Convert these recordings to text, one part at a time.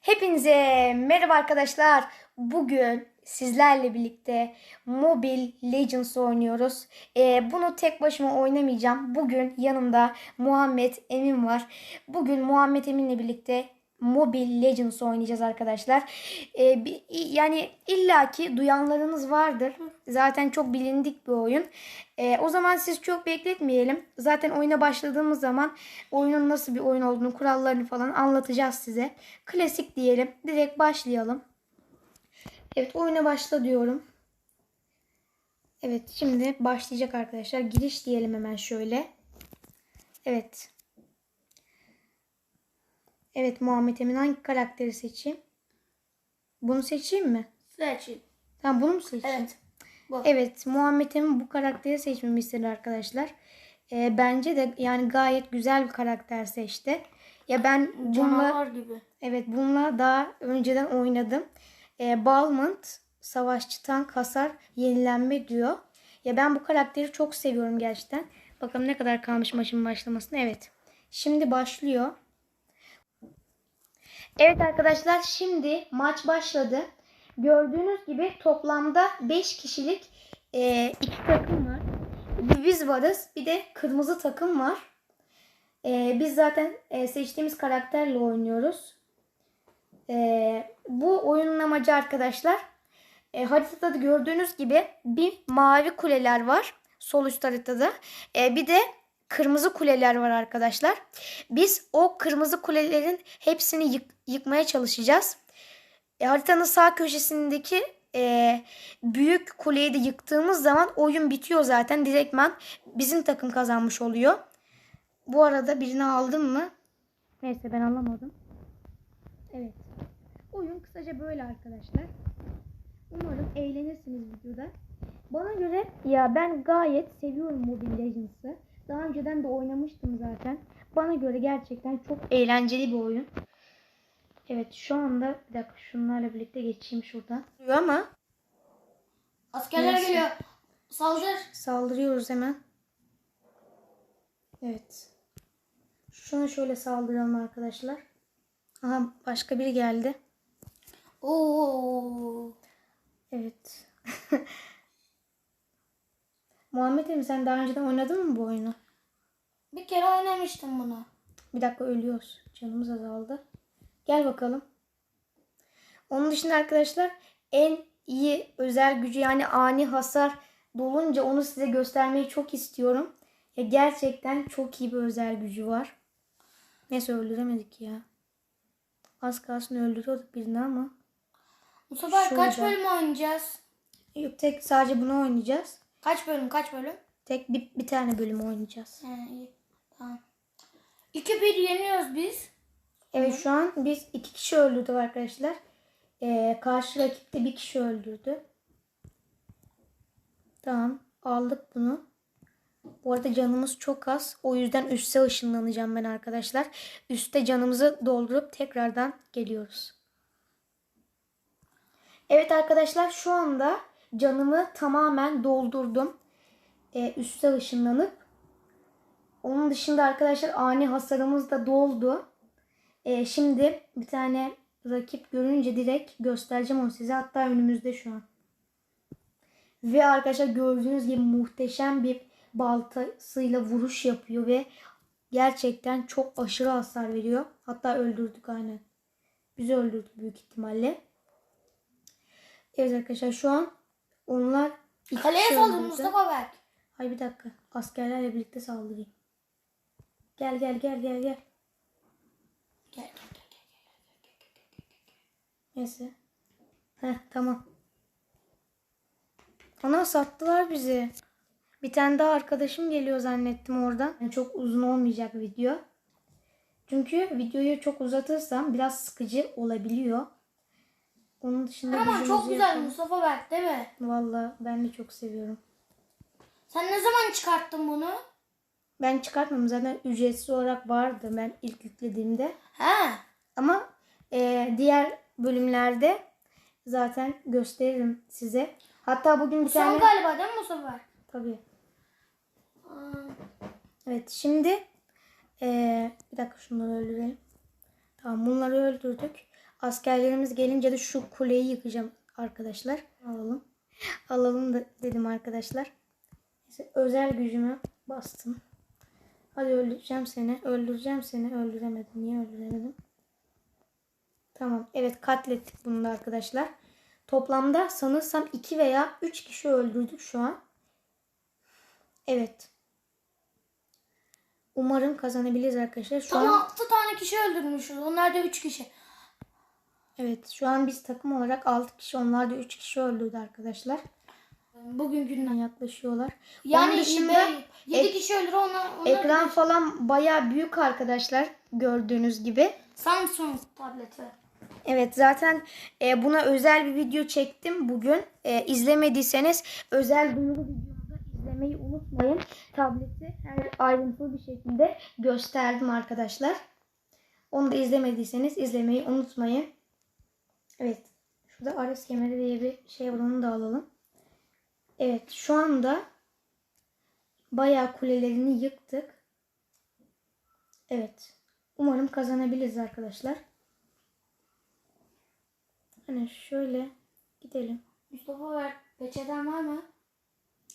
Hepinize merhaba arkadaşlar. Bugün sizlerle birlikte Mobile Legends oynuyoruz. Ee, bunu tek başıma oynamayacağım. Bugün yanımda Muhammed Emin var. Bugün Muhammed Emin'le birlikte Mobile Legends oynayacağız arkadaşlar. Ee, yani illaki duyanlarınız vardır. Zaten çok bilindik bir oyun. Ee, o zaman siz çok bekletmeyelim. Zaten oyuna başladığımız zaman oyunun nasıl bir oyun olduğunu, kurallarını falan anlatacağız size. Klasik diyelim. Direkt başlayalım. Evet oyuna başla diyorum. Evet şimdi başlayacak arkadaşlar. Giriş diyelim hemen şöyle. Evet. Evet Muhammed Emin hangi karakteri seçeyim? Bunu seçeyim mi? Seçin. Tamam bunu mu seçeyim? Evet. Bu. Evet Muhammed Emin bu karakteri seçmemi istedi arkadaşlar. Ee, bence de yani gayet güzel bir karakter seçti. Ya ben bununla, gibi. evet bununla daha önceden oynadım. Ee, Balmont savaşçı tank hasar yenilenme diyor. Ya ben bu karakteri çok seviyorum gerçekten. Bakalım ne kadar kalmış maçın başlamasına. Evet. Şimdi başlıyor. Evet arkadaşlar şimdi maç başladı. Gördüğünüz gibi toplamda 5 kişilik e, iki takım var. Bir biz varız bir de kırmızı takım var. E, biz zaten e, seçtiğimiz karakterle oynuyoruz. E, bu oyunun amacı arkadaşlar e, haritada da gördüğünüz gibi bir mavi kuleler var. Sol üst haritada. E, bir de kırmızı kuleler var arkadaşlar. Biz o kırmızı kulelerin hepsini yık- yıkmaya çalışacağız. E, haritanın sağ köşesindeki e, büyük kuleyi de yıktığımız zaman oyun bitiyor zaten. Direktman bizim takım kazanmış oluyor. Bu arada birini aldım mı? Neyse ben alamadım. Evet. Oyun kısaca böyle arkadaşlar. Umarım eğlenirsiniz videoda. Bana göre ya ben gayet seviyorum Mobile Legends'ı. Daha önceden de oynamıştım zaten. Bana göre gerçekten çok eğlenceli bir oyun. Evet şu anda bir dakika şunlarla birlikte geçeyim şuradan. Ama Askerler Neyse. geliyor. Saldır. saldırıyoruz hemen. Evet. Şuna şöyle saldıralım arkadaşlar. Aha başka biri geldi. Oo. Evet. Muhammed Emin sen daha önceden oynadın mı bu oyunu? Bir kere oynamıştım bunu. Bir dakika ölüyoruz. Canımız azaldı. Gel bakalım. Onun dışında arkadaşlar en iyi özel gücü yani ani hasar dolunca onu size göstermeyi çok istiyorum. Ya gerçekten çok iyi bir özel gücü var. Neyse öldüremedik ya. Az kalsın öldürüyorduk birini ama. Bu sefer kaç Şurada. bölüm oynayacağız? Yok tek sadece bunu oynayacağız. Kaç bölüm kaç bölüm? Tek bir, bir tane bölüm oynayacağız. He iyi. Tamam. 2-1 yeniyoruz biz. Evet şu an biz iki kişi öldürdük arkadaşlar. Ee, karşı rakip de bir kişi öldürdü. Tamam aldık bunu. Bu arada canımız çok az. O yüzden üste ışınlanacağım ben arkadaşlar. Üste canımızı doldurup tekrardan geliyoruz. Evet arkadaşlar şu anda canımı tamamen doldurdum. Ee, üste ışınlanıp. Onun dışında arkadaşlar ani hasarımız da doldu. Ee, şimdi bir tane rakip görünce direkt göstereceğim onu size. Hatta önümüzde şu an. Ve arkadaşlar gördüğünüz gibi muhteşem bir baltasıyla vuruş yapıyor ve gerçekten çok aşırı hasar veriyor. Hatta öldürdük aynen. Bizi öldürdük büyük ihtimalle. Evet arkadaşlar şu an onlar Kaleye öldürdü. Mustafa Berk. Hay bir dakika. Askerlerle birlikte saldırayım. Gel gel gel gel gel. Gel gel gel. Neyse. Heh tamam. Ana sattılar bizi. Bir tane daha arkadaşım geliyor zannettim oradan. Yani çok uzun olmayacak video. Çünkü videoyu çok uzatırsam biraz sıkıcı olabiliyor. Onun dışında Ama çok güzel yapalım. Mustafa Berk değil mi? Valla ben de çok seviyorum. Sen ne zaman çıkarttın bunu? Ben çıkartmam zaten ücretsiz olarak vardı ben ilk yüklediğimde. He. Ama e, diğer bölümlerde zaten gösteririm size. Hatta bugün bir Son tane... galiba değil mi Mustafa Berk? Tabii. Evet şimdi e, bir dakika şunları öldürelim. Tamam bunları öldürdük. Askerlerimiz gelince de şu kuleyi yıkacağım arkadaşlar. Alalım. Alalım da dedim arkadaşlar. Özel gücümü bastım. Hadi öldüreceğim seni. Öldüreceğim seni. Öldüremedim. Niye öldüremedim? Tamam. Evet katlettik bunu da arkadaşlar. Toplamda sanırsam 2 veya 3 kişi öldürdük şu an. Evet. Umarım kazanabiliriz arkadaşlar. Şu Tam an 6 tane kişi öldürmüşüz. Onlar da 3 kişi. evet şu an biz takım olarak 6 kişi onlar da 3 kişi öldürdü arkadaşlar. Bugün günden. Yaklaşıyorlar. Yani Onun dışında 7 ek- kişi öldür onlar. onlar ekran falan baya büyük arkadaşlar gördüğünüz gibi. Samsung tableti. Evet zaten e, buna özel bir video çektim bugün. E, izlemediyseniz özel duyuru videomuzu izlemeyi unutmayın. Tableti her ayrıntılı bir şekilde gösterdim arkadaşlar. Onu da izlemediyseniz izlemeyi unutmayın. Evet. Şurada Ares kemeri diye bir şey var onu da alalım. Evet şu anda bayağı kulelerini yıktık. Evet. Umarım kazanabiliriz arkadaşlar. Hani şöyle gidelim. Mustafa ver. Peçeten var mı?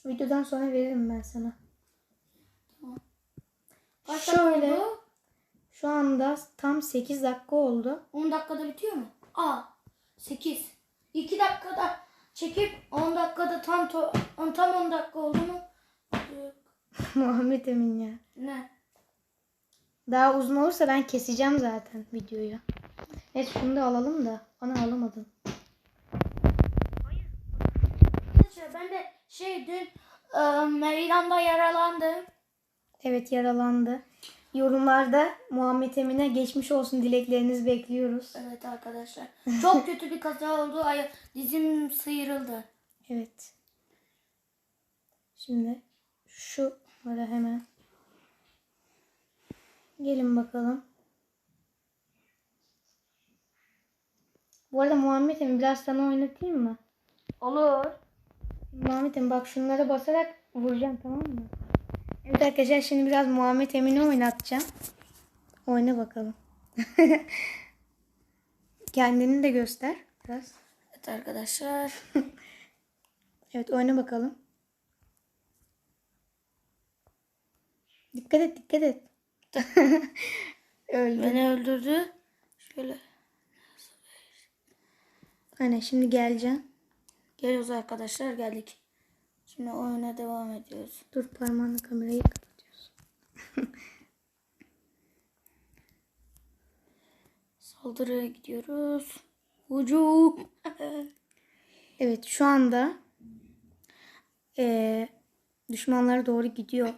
Videodan sonra veririm ben sana. Kaç Şöyle. oldu? Şu anda tam 8 dakika oldu. 10 dakikada bitiyor mu? Aa 8. 2 dakikada çekip 10 dakikada tam to- tam 10 dakika oldu mu? Muhammed Emin ya. Ne? Daha uzun olursa ben keseceğim zaten videoyu. Evet şunu da alalım da. Ana alamadım. Arkadaşlar ben de şey dün e, meydanda yaralandım. Evet yaralandı. Yorumlarda Muhammed Emin'e geçmiş olsun dileklerinizi bekliyoruz. Evet arkadaşlar. Çok kötü bir kaza oldu. Ay, dizim sıyrıldı. Evet. Şimdi şunlara hemen gelin bakalım. Bu arada Muhammed Emin biraz sana oynatayım mı? Olur. Muhammed Emin bak şunlara basarak vuracağım tamam mı? Evet arkadaşlar şimdi biraz Muhammed Emin'i oynatacağım. Oyna bakalım. Kendini de göster biraz. Evet arkadaşlar. Evet oyna bakalım. Dikkat et dikkat et. Öldü. Beni öldürdü. Şöyle. Aynen şimdi geleceğim. Geliyoruz arkadaşlar geldik. Şimdi oyuna devam ediyoruz. Dur parmağınla kamerayı kapatıyorsun. Saldırıya gidiyoruz. Hücum. Evet şu anda eee düşmanlara doğru gidiyor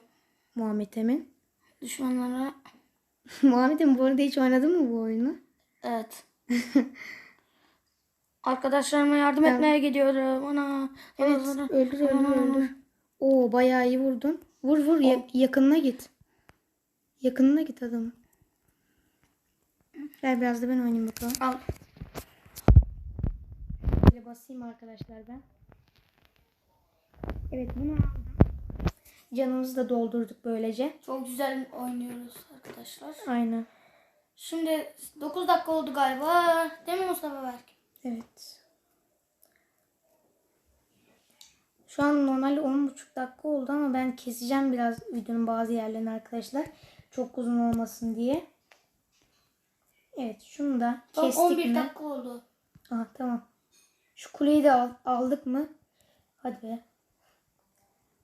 Muhammed Emin. Düşmanlara Muhammed Emin bu arada hiç oynadın mı bu oyunu? evet. Arkadaşlarıma yardım etmeye gidiyorum. Ana. Evet öldür öldür öldür. Oo bayağı iyi vurdun. Vur vur ya- yakınına git. Yakınına git adamın. Gel biraz da ben oynayayım bakalım. Al. Şöyle basayım arkadaşlar ben. Evet bunu aldım. Canımızı da doldurduk böylece. Çok güzel oynuyoruz arkadaşlar. Aynen. Şimdi 9 dakika oldu galiba. Değil mi Mustafa Berk? Evet. Şu an normalde 10.5 dakika oldu ama ben keseceğim biraz videonun bazı yerlerini arkadaşlar. Çok uzun olmasın diye. Evet şunu da kestik 11 mi? dakika oldu. Aha tamam. Şu kuleyi de al- aldık mı? Hadi be.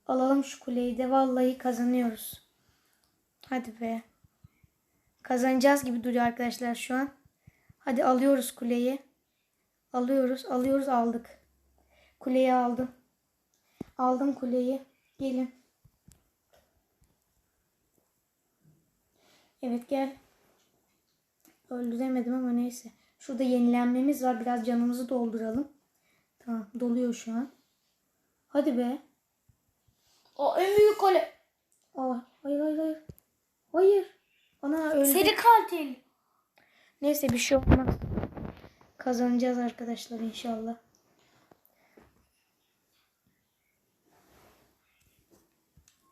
Alalım şu kuleyi de vallahi kazanıyoruz. Hadi be. Kazanacağız gibi duruyor arkadaşlar şu an. Hadi alıyoruz kuleyi. Alıyoruz, alıyoruz, aldık. Kuleyi aldım. Aldım kuleyi. Gelin. Evet gel. Öldüremedim ama neyse. Şurada yenilenmemiz var. Biraz canımızı dolduralım. Tamam doluyor şu an. Hadi be. O en büyük kole. Aa, hayır hayır hayır. Hayır. Ana öldü. Seri katil. Neyse bir şey olmaz. Kazanacağız arkadaşlar inşallah.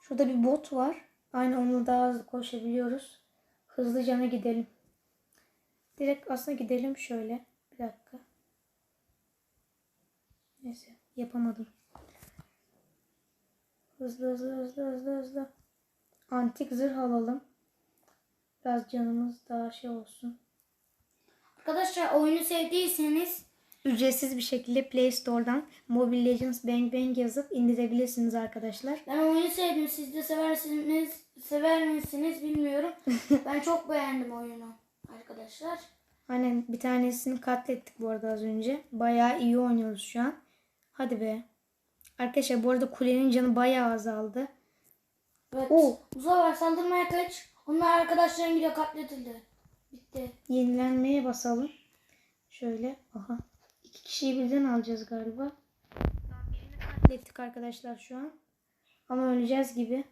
Şurada bir bot var. Aynı onunla daha hızlı koşabiliyoruz. Hızlıca gidelim. Direkt aslında gidelim şöyle. Bir dakika. Neyse yapamadım. Hızlı hızlı hızlı hızlı hızlı. Antik zırh alalım. Biraz canımız daha şey olsun. Arkadaşlar oyunu sevdiyseniz Ücretsiz bir şekilde Play Store'dan Mobile Legends Bang Bang yazıp indirebilirsiniz arkadaşlar. ben oyunu sevdim. Siz de seversiniz, sever misiniz bilmiyorum. ben çok beğendim oyunu arkadaşlar. Aynen bir tanesini katlettik bu arada az önce. Bayağı iyi oynuyoruz şu an. Hadi be. Arkadaşlar bu arada kulenin canı bayağı azaldı. Evet. Oo. Muzaffer saldırmaya kaç. Onlar arkadaşların gidiyor katletildi. Bitti. Yenilenmeye basalım. Şöyle. Aha. İki kişiyi birden alacağız galiba. Birini katlettik arkadaşlar şu an. Ama öleceğiz gibi.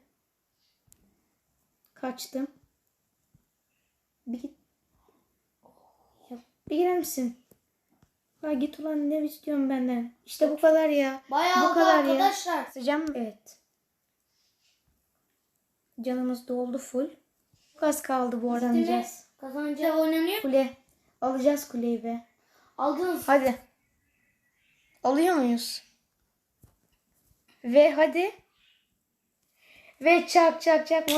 Kaçtım. Bir git. Ya, bir girer misin? Ha git ulan ne istiyorsun benden? İşte bu kadar ya. Bayağı bu kadar ya. arkadaşlar. Sıcağım evet. Canımız doldu full. Çok az kaldı bu alacağız. Kazanınca oynanıyor. Kule. Alacağız kuleyi be. Aldınız. Hadi. Alıyor muyuz? Ve hadi. Ve çak çak çak.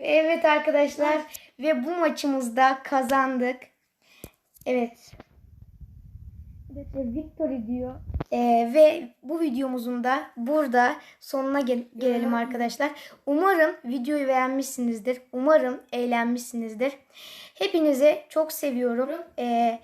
Evet arkadaşlar. Ve bu maçımızda kazandık. Evet. Evet ve victory diyor. Ee, ve bu videomuzun da burada sonuna gel- gelelim arkadaşlar. Umarım videoyu beğenmişsinizdir. Umarım eğlenmişsinizdir. Hepinize çok seviyorum. Ee,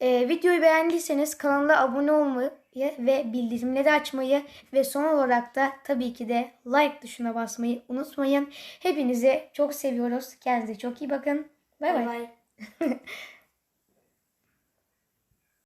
ee, videoyu beğendiyseniz kanala abone olmayı ve bildirimleri açmayı ve son olarak da tabii ki de like tuşuna basmayı unutmayın. Hepinizi çok seviyoruz. Kendinize çok iyi bakın. Bay bay.